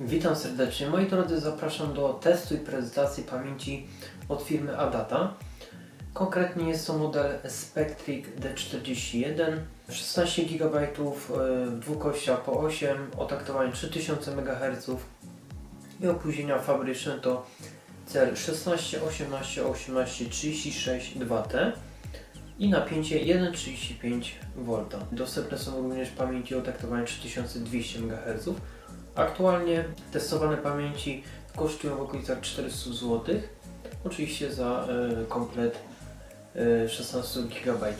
Witam serdecznie. Moi drodzy, zapraszam do testu i prezentacji pamięci od firmy Adata. Konkretnie jest to model Spectric D41, 16 GB, dwukościa po 8, o taktowaniu 3000 MHz i opóźnienia fabryczne to cel 16, 18, 18, 36 2T i napięcie 1,35 V. Dostępne są również pamięci o taktowaniu 3200 MHz. Aktualnie testowane pamięci kosztują w okolicach 400 zł. Oczywiście za e, komplet 16 GB.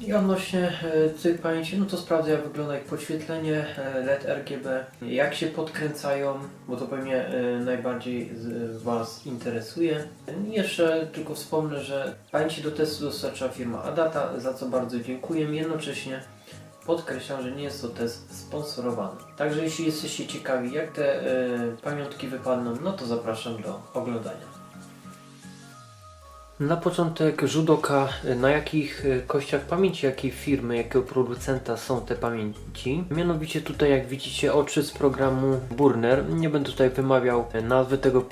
I odnośnie e, tych pamięci, no to sprawdzę jak wygląda ich podświetlenie e, LED RGB, jak się podkręcają, bo to pewnie najbardziej Was interesuje. Jeszcze tylko wspomnę, że pamięci do testu dostarcza firma Adata, za co bardzo dziękuję. Jednocześnie podkreślam, że nie jest to test sponsorowany. Także jeśli jesteście ciekawi jak te pamiątki wypadną, no to zapraszam do oglądania. Na początek rzut oka, na jakich e, kościach pamięci, jakiej firmy, jakiego producenta są te pamięci. Mianowicie tutaj jak widzicie oczy z programu Burner. Nie będę tutaj wymawiał nazwy tego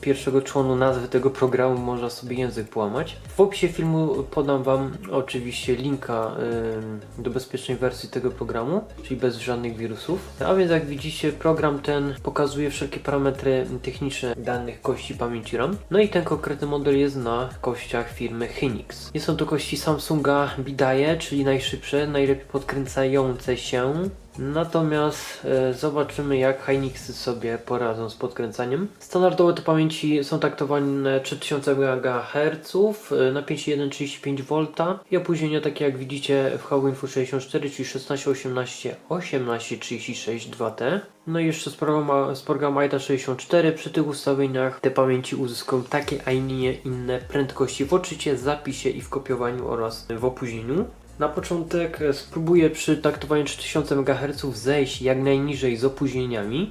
pierwszego członu, nazwy tego programu, można sobie język połamać. W opisie filmu podam Wam oczywiście linka ym, do bezpiecznej wersji tego programu, czyli bez żadnych wirusów. A więc jak widzicie program ten pokazuje wszelkie parametry techniczne danych kości pamięci RAM. No i ten konkretny model jest na kościach firmy Hynix. Nie są to kości Samsunga Bidae, czyli najszybsze, najlepiej podkręcające się. Natomiast e, zobaczymy jak Hynixy sobie poradzą z podkręcaniem. Standardowo te pamięci są taktowane 3000 MHz, napięcie 1,35 V i opóźnienia takie jak widzicie w Hauinfo 64, czyli 16, 18, 18, 36 2T. No i jeszcze z programu, z programu AIDA 64 przy tych ustawieniach te pamięci uzyskują takie, a nie inne prędkości w odczycie, zapisie i w kopiowaniu oraz w opóźnieniu. Na początek e, spróbuję przy taktowaniu 3000 MHz zejść jak najniżej z opóźnieniami.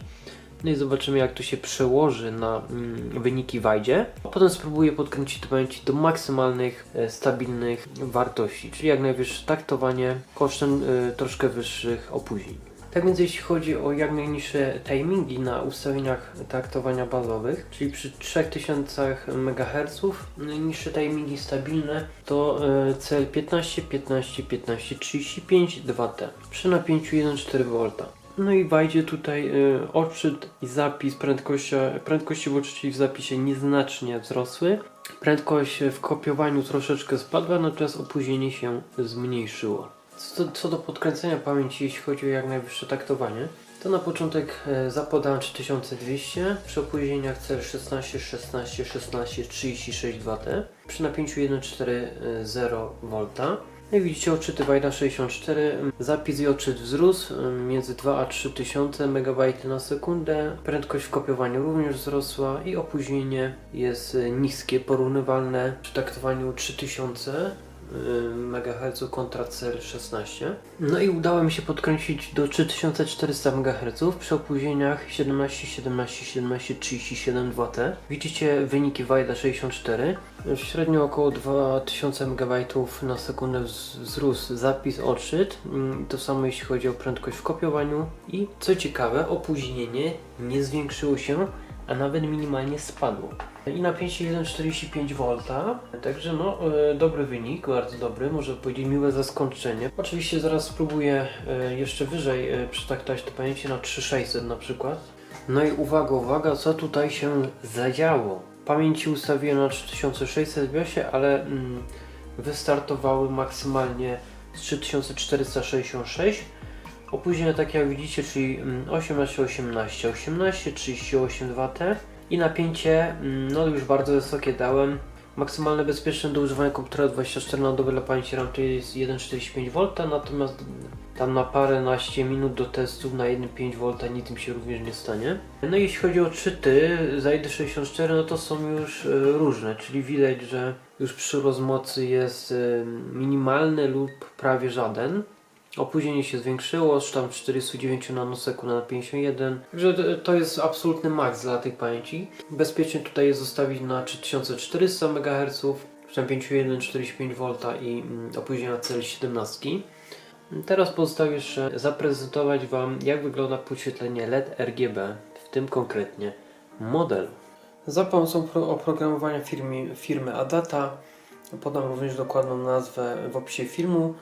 No i zobaczymy jak to się przełoży na mm, wyniki w AIDzie. A potem spróbuję podkręcić te pamięci do maksymalnych, e, stabilnych wartości, czyli jak najwyższe taktowanie kosztem e, troszkę wyższych opóźnień. Tak więc jeśli chodzi o jak najniższe timingi na ustawieniach taktowania bazowych, czyli przy 3000 MHz, najniższe timingi stabilne to e, cel 15, 15, 15, 35, 2T przy napięciu 1,4 V. No i wejdzie tutaj y, odczyt i zapis, prędkości, prędkości w odczycie i w zapisie nieznacznie wzrosły. Prędkość w kopiowaniu troszeczkę spadła, natomiast opóźnienie się zmniejszyło. Co co do podkręcenia pamięci, jeśli chodzi o jak najwyższe taktowanie, to na początek e, zapodałem 3200, przy opóźnieniach cel 16, 16, 16, 36 W, przy napięciu 1,40 V. No i widzicie odczyty Wajda 64, zapis i odczyt wzrósł między 2 a 3 tysiące MB na sekundę, prędkość w kopiowaniu również wzrosła i opóźnienie jest y, niskie, porównywalne przy taktowaniu 3000 MHz kontra CR16. No i udało mi się podkręcić do 3400 MHz przy opóźnieniach 17, 17, 17, 37 W. Widzicie wyniki Wajda 64. Średnio około 2000 MB na sekundę wz- wzrósł zapis, odczyt. Mm, To samo jeśli chodzi o prędkość w kopiowaniu. I co ciekawe, opóźnienie nie zwiększyło się, a nawet minimalnie spadło. I napięcie 1,45 V, także no e, dobry wynik, bardzo dobry, może powiedzieć miłe zaskoczenie. Oczywiście zaraz spróbuję e, jeszcze wyżej e, przytaktować te pamięci na 3600 na przykład. No i uwaga, uwaga, co tutaj się zadziało. Pamięci ustawiłem na 3600 w BIOSie, ale mm, wystartowały maksymalnie z 3466. Opóźnienia takie jak widzicie, czyli mm, 18, 18, 18, 38 W i napięcie, mm, no już bardzo wysokie dałem. Maksymalne bezpieczne do używania komputera 24 na dobę dla pamięci RAM to jest 1,45 V, natomiast tam na paręnaście minut do testów na 1,5 V nic mi się również nie stanie. No i jeśli chodzi o czyty za 1,64 no to są już e, różne, czyli widać, że już przyrost mocy jest e, minimalny lub prawie żaden. Opóźnienie się zwiększyło z tam 49 nanosekund na 51. Także to- jest absolutny maks dla tych pamięci. Bezpiecznie tutaj je zostawić na 3400 MHz, przy napięciu 1,45 V i mm, opóźnienia cel 17. Teraz pozostaje jeszcze zaprezentować Wam jak wygląda podświetlenie LED RGB w tym konkretnie modelu. Za pomocą pro- oprogramowania firmy, firmy Adata podam również dokładną nazwę w opisie filmu.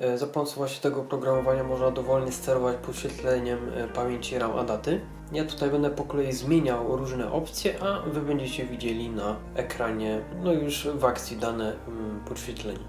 E, Za pomocą właśnie tego oprogramowania można dowolnie sterować podświetleniem e, pamięci RAM Adaty. Ja tutaj będę po kolei zmieniał różne opcje, a Wy będziecie widzieli na ekranie, no już w akcji dane mm, podświetlenie.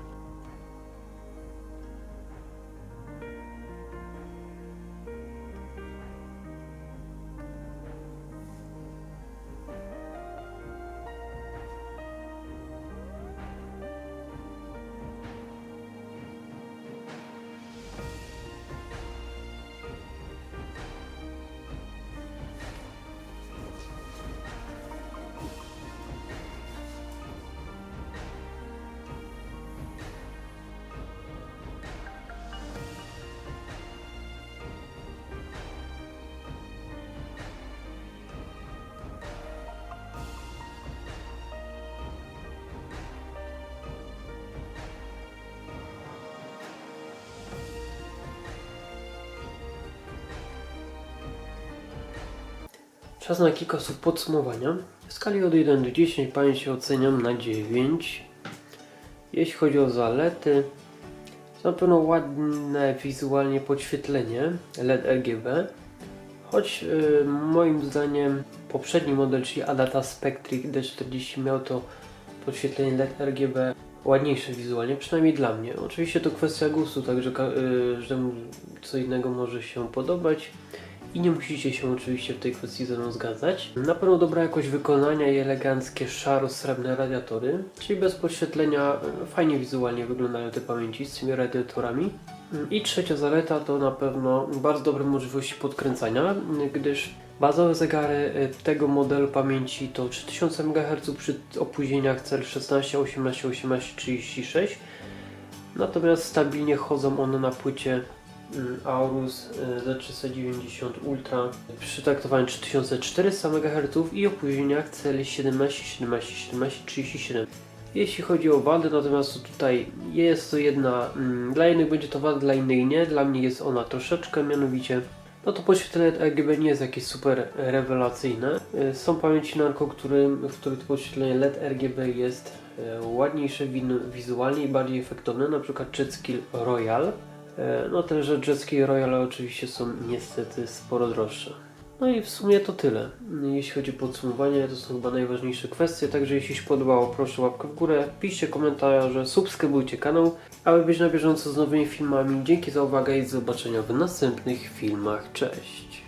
Czas na kilka słów podsumowania. W skali od 1 do 10 pamięć oceniam na 9. Jeśli chodzi o zalety, to na pewno ładne wizualnie podświetlenie LED RGB. Choć y, moim zdaniem poprzedni model, czyli Adata Spectric D40 miał to podświetlenie LED RGB ładniejsze wizualnie, przynajmniej dla mnie. Oczywiście to kwestia gustu, także ka- y, każdemu co innego może się podobać i nie musicie się oczywiście w tej kwestii ze mną zgadzać. Na pewno dobra jakość wykonania i eleganckie szaro-srebrne radiatory, czyli bez podświetlenia e, fajnie wizualnie wyglądają te pamięci z tymi radiatorami. I trzecia zaleta to na pewno bardzo dobre możliwości podkręcania, gdyż bazowe zegary e, tego modelu pamięci to 3000 MHz przy opóźnieniach CL16, 18, 18, 36 Natomiast stabilnie chodzą one na płycie Aorus y, Z390 Ultra przy taktowaniu 3400 MHz i opóźnieniach CL17, 17, 17, 37. Jeśli chodzi o wady, natomiast to tutaj jest to jedna, mm, dla jednych będzie to wada, dla innych nie, dla mnie jest ona troszeczkę, mianowicie no to podświetlenie RGB nie jest jakieś super rewelacyjne. Y, Są pamięci narko, którym, w których to podświetlenie LED RGB jest ładniejsze wizualnie i bardziej efektowne, na przykład Jetskill Royal. E, No te, że Jetski Royal oczywiście są niestety sporo droższe. No i w sumie to tyle. Jeśli chodzi o podsumowanie, to są chyba najważniejsze kwestie, także jeśli się podobało, proszę łapkę w górę, piszcie komentarze, subskrybujcie kanał, aby być na bieżąco z nowymi filmami. Dzięki za uwagę i do zobaczenia w następnych filmach. Cześć!